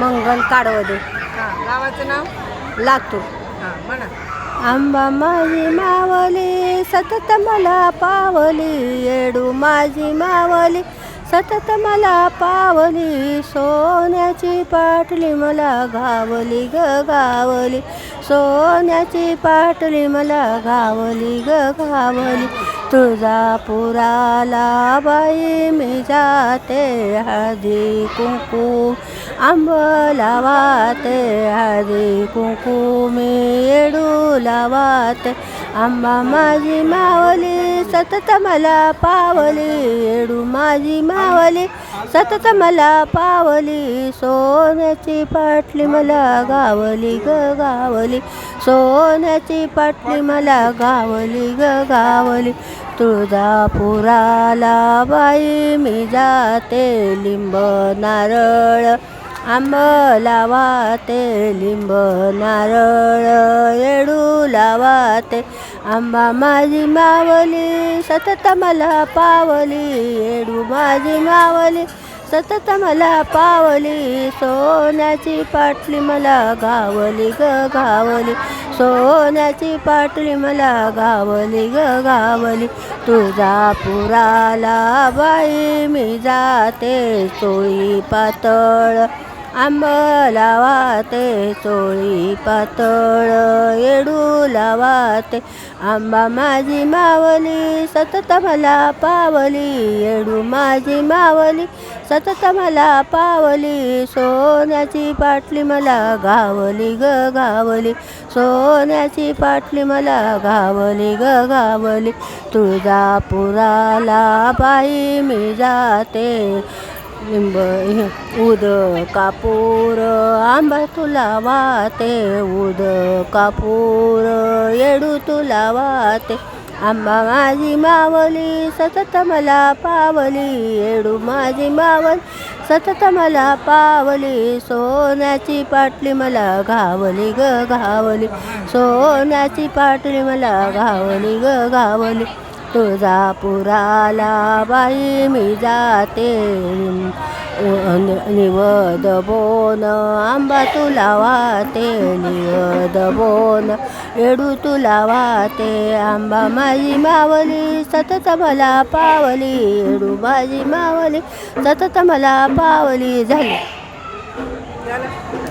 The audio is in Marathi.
मंगल काडवदे हां गावाचं नाव? लातूर. हां म्हणा. आंबा माझी मावली सतत मला पावली येडू माझी मावली सतत मला पावली सोन्याची पाटली मला घावली ग गावली सोन्याची पाटली मला घावली ग गावली. तुझापुराला बाई मी जाते हळदी कुंकू आंब लावाते हळदी कुंकू मी येडू लावाते. आंबा माझी मावली सतत मला पावली येडू माझी मावली सतत मला पावली सोन्याची पाटली मला गावली ग गावली. सोन्याची पाटली मला गावली ग गावली. तुळजापुराला बाई मी जाते लिंब नारळ. आंब लावाते लिंब नारळ येडू लावाते. आंबा माझी मावली सतत मला पावली. येडू माझी मावली सतत मला पावली सोन्याची पाटली मला गावली ग गावली. सोन्याची पाटली मला गावली ग गावली. तुझा पुराला बाई मी जाते सोई पातळ. आंब लावाते चोळी पातळ येडू लावाते. आंबा माझी मावली सतत मला पावली. येडू माझी मावली सतत मला पावली. सोन्याची पाटली मला गावली ग गावली. सोन्याची पाटली मला गावली ग गावली. तुळजापुराला बाई मी जाते. लिंब उद कापूर आंबा तुला वाते उद कापूर येडू तुला वाते आंबा माझी मावली सतत मला पावली. येडू माझी मावली सतत मला पावली. सोन्याची पाटली मला घावली ग घावली. सोन्याची पाटली मला घावली ग घावली. तुळजापुराला बाई मी जाते. निवद बोन आंबा तुला वाते निवद बोन येडू तुला वाते आंबा माझी मावली सतत मला पावली. येडू माझी मावली सतत मला पावली. झाली.